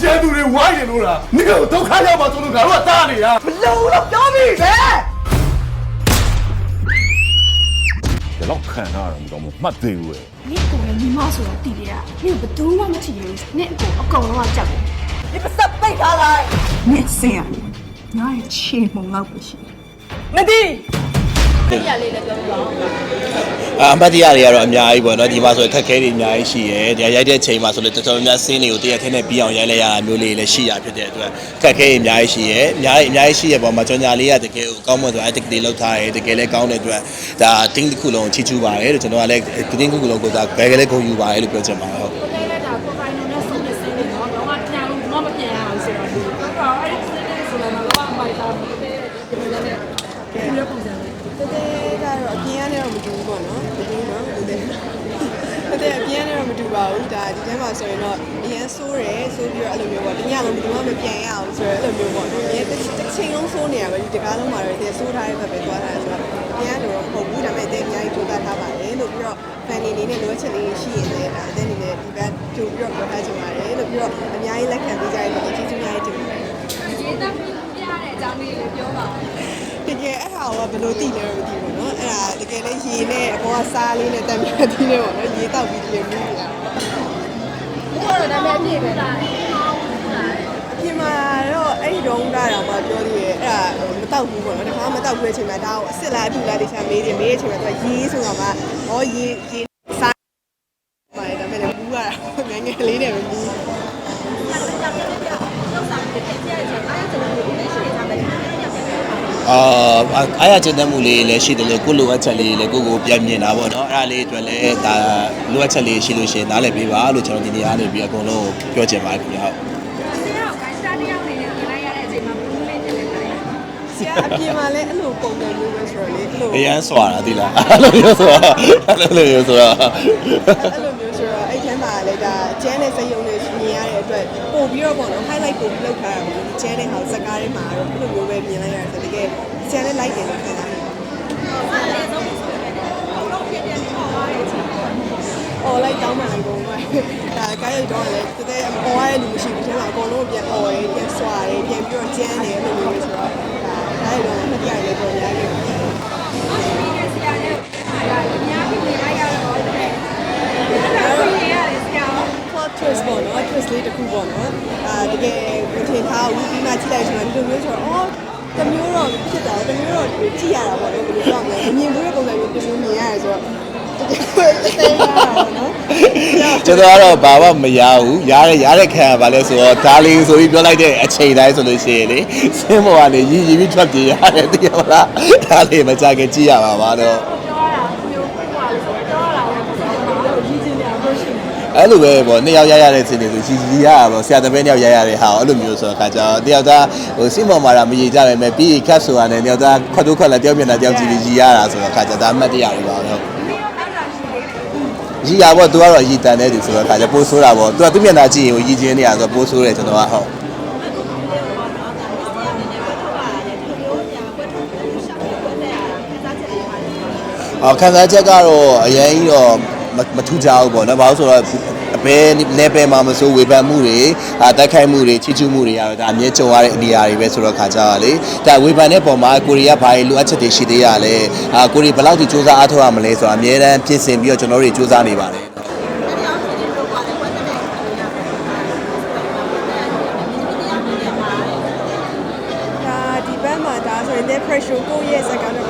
ကျန်သူတွေဝိုင်းနေလို့လားနင်တို့ဒုက္ခရောက်ပါဆိုလို့ငါတို့ကတားနေတာမလုံတော့ပြောပြီပဲဒီလောက်ခံရတာတော့မှတ်သေးဘူးလေနင့်ကိုလည်းညီမဆိုတော့တည်တယ်อ่ะနင့်ဘယ်သူမှမထင်ဘူးနင့်အကိုအကောင်လုံးကကြောက်တယ်ဒီပစက်ပိတ်ထားလိုက်နစ်စင်ရငါရဲ့ချေမုံလောက်ပဲရှိ တယ်မတိအမတ်တရားတွေကတော့အများကြီးပေါ့နော်ဒီမှာဆိုအခက်အခဲတွေအများကြီးရှိရယ်ဒီရိုက်တဲ့ချိန်မှာဆိုလည်းတော်တော်များများဆင်းတွေကိုတရက်ထဲနဲ့ပြီးအောင်ရိုက်လိုက်ရတာမျိုးလေးလည်းရှိရဖြစ်တဲ့အတွက်အခက်အခဲတွေအများကြီးရှိရယ်အများကြီးအများကြီးရှိရပေါ့မှာကြောင်ညာလေးကတကယ်ကိုကောင်းမွန်ဆိုတာ acting တွေလောက်ထားရယ်တကယ်လည်းကောင်းတဲ့အတွက်ဒါ team တစ်ခုလုံးချီးကျူးပါတယ်လို့ကျွန်တော်ကလည်း team တစ်ခုလုံးကိုဒါဘယ်ကလေးဂုဏ်ယူပါတယ်လို့ပြောချင်ပါတယ်ဟုတ် တော့တော့ပြန်လို့မမပြန်ရအောင်ဆိုတော့ဒီကတော့အဲ့ဒီစင်းနေဆိုတော့တော့မိုက်တာဒီလိုလည်းဒီလိုလည်းပုံစံလေးတကယ်ကတော့အပြင်ကနေတော့မတူဘူးပေါ့နော်မတူဘူးနော်တကယ်တကယ်အပြင်ကနေတော့မတူပါဘူးဒါဒီထဲမှာဆိုရင်တော့အရင်ဆိုးတယ်ဆိုးပြီးတော့အဲ့လိုမျိုးပေါ့တညလုံးဘယ်သူမှမပြန်ရအောင်ဆိုတော့အဲ့လိုမျိုးပေါ့နော်အရင်တစ်ချိန်လုံးဆိုးနေရပဲဒီတကားလုံးမှာတော့တကယ်ဆိုးထားတဲ့ဘက်ပဲသွားတာဆိုတော့ပြန်တော့မဟုတ်ဘူးဒါပေမဲ့အတင်းအများကြီးကြိုးစားထားပါတယ်လို့ပြီးတော့ fan နေနေနဲ့လိုအပ်ချက်လေးရှိရင်လည်းဒါအတင်းနေနဲ့ဒီဘက်ကြိုပြီးတော့ပြောထားချင်ပါတယ်လို့ပြီးတော့အများကြီးလက်ခံပေးကြတဲ့အတွက်ကျေးဇူးများကြီးတင်ပါတယ်ရေတက်ပြရတဲ့အကြောင်းလေးလည်းပြောပါဦး တကယ်အဲ့ဟာကဘယ်လိုတည်လဲမသိဘူးเนาะအဲ့ဒါတကယ်လည်းရေနဲ့အပေါ်ကစားလေးနဲ့တံမြတ်တီးနေပေါ့နော်ရေတောက်ပြီးဒီလိုမျိုးနေတာ ဘိုးကတော့ဒါပေမဲ့ပြည့်ပဲလား အပြင်မှာတော့အဲ့ဒီတော့တာတော့မှပြောသေးတယ်အဲ့ဒါမတောက်ဘူးပေါ့နော်တခါမတောက်ဘူးအချိန်မှာဒါကိုအစ်စ်လားအထူလားတခြားမေးတယ်မေးတဲ့အချိန်မှာသူကရေဆိုတော့မှဟောရေရေစားပါတယ်ဒါပေမဲ့ဘူးကငယ်ငယ်လေးနဲ့ပဲဘူး အာအားရကျဉ်းတဲ့မှုလေးလည်းရှိတယ်လေကိုလိုအပ်ချက်လေးလည်းကိုကိုပြန်မြင်တာပေါ့နော်အဲ့ဒါလေးအတွက်လည်းဒါလိုအပ်ချက်လေးရှိလို့ရှိရင်နားလည်ပေးပါလို့ကျွန်တော်ဒီနေရာနေပြီးအကုန်လုံးပြောချင်ပါတယ်ခင်ဗျာဟုတ်ဒီတော့ကိုင်းစားတယောက်နေနဲ့ပြင်လိုက်ရတဲ့အချိန်မှာဘူးလေးတင်လိုက်တယ်ဆရာအပြင်မှာလည်းအဲ့လိုပုံစံမျိုးပဲဆိုတော့လေအဲ့လိုအရန်စွာတာဒီလားအဲ့လိုမျိုးဆိုတာအဲ့လိုမျိုးဆိုတာအဲ့လိုမျိုးဆိုတော့အဲ့ထဲမှာလည်းဒါကျန်းတဲ့စက်ရုံတွေမြင် ရတဲ့အတွက်ပို့ပြီးတော့ပေါ့နော် highlight ပို့ပြီးလောက်ထားတာပေါ့ဒီကျန်းတဲ့ဟာစကားထဲမှာတော့အဲ့လိုမျိုးပဲမြင်လိုက်ရတယ်ဆိုတကယ်ကျန်းတဲ့ like တယ်လို့ခံစားရတယ်အော်လိုက်တောင်းမှန်လိုက်ကုန်ပါဒါကားရိုက်တော့လည်းတကယ်ပေါ်ရတဲ့လူမရှိဘူးထဲမှာအကုန်လုံးပြန်អော်ရယ်ပြန်ဆွာရယ်ပြန်ပြီးတော့ကျန်းတယ်အဲ့လိုမျိုးဆိုတော့ဒါကားရိုက်တော့နှစ်ပြရည်ပေါ်ရခဲ့တယ် ဆရာနဲ့အများကြီးနေလိုက်ရတော့တယ်အဲ့ဒါကိုရတယ်ဆရာ plot twist ပေါ့နော် twist လေးတစ်ခု ပေါ့နော်အာတကယ်မထင်ထားဘူးဒီမှာကြည့်လိုက်ဆိုတော့ဒီလိုမျိုးဆိုတော့အော်တမျိုးတော့ဖြစ်တာတမျိုးတော့ကြည့်ရတာပေါ့နော်ဘယ်လိုပြောမလဲမမြင်ဘူးတဲ့ပုံစံမျိုးတမျိုးမြင်ရတယ်ဆိုတော့တကယ်ကိုအသေးရအောင်နော်ကျွန်တော်ကတော့ဘာမှမရဘူးရတဲ့ရတဲ့ခံရပါလဲဆိုတော့ဒါလေးဆိုပြီးပြောလိုက်တဲ့အချိန်တိုင်းဆိုလို့ရှိရင်လေစင်းပေါ်ကနေရည်ရည်ပြီးထွက်ပြေးရတယ်သိရမလားဒါလေးမကြခင်ကြည့်ရပါပါတော့ ပြောတာမျိုးပြွားလို့ဆိုတော့လာတော့ဆရာကတော့ရည်ချင်းနေအောင်လို့ရှိတယ် အဲ့လိုပဲပေါ့နှစ်ယောက်ရရတဲ့စင်းတွေဆိုရည်ရည်ရရပါဆရာတပည့်နှစ်ယောက်ရရတဲ့ဟာအဲ့လိုမျိုးဆိုတော့ခါကြတော့တယောက်သားဟိုစင်းပေါ်မှာတော့မရည်ကြပဲမဲ့ပြီးခတ်ဆိုတာနဲ့တယောက်သားခွတ်တို့ခွက်လက်တယောက်မျက်နှာတယောက်ကြည့်ပြီးရည်ရတာဆိုတော့ခါကြဒါအမှတ်တရတွေပါတော့ရည်ရပေါ့သူကတော့ရည်တန်တဲ့သူဆိုတော့ခါကြပိုးဆိုးတာပေါ့သူကသူ့မျက်နှာကြည့်ရင်ရည်ချင်းနေရဆိုတော့ပိုးဆိုးတယ်ကျွန်တော်ကဟုတ်အော်ခံစားချက်ကတော့အရင်ကြီးတော့ မမထူးကြဘူးပေါ့နော်ဘာလို့ဆိုတော့အဘယ် level မှာမဆိုဝေဖန်မှုတွေအာတိုက်ခိုက်မှုတွေချီးကျူးမှုတွေကတော့ဒါအမြဲကြုံရတဲ့နေရာတွေပဲဆိုတော့ခါကြရလေဒါဝေဖန်တဲ့ပုံမှာကိုရီးယားဘာတွေလိုအပ်ချက်တွေရှိသေးရလဲအာကိုရီဘယ်လောက်ထိစူးစမ်းအားထုတ်ရမလဲဆိုတော့အမြဲတမ်းပြင်ဆင်ပြီးတော့ကျွန်တော်တို့တွေစူးစမ်းနေပါတယ်ဒါဒီဘက်မှာဒါဆိုရင် the pressure ကိုယ့်ရဲ့စကားနဲ့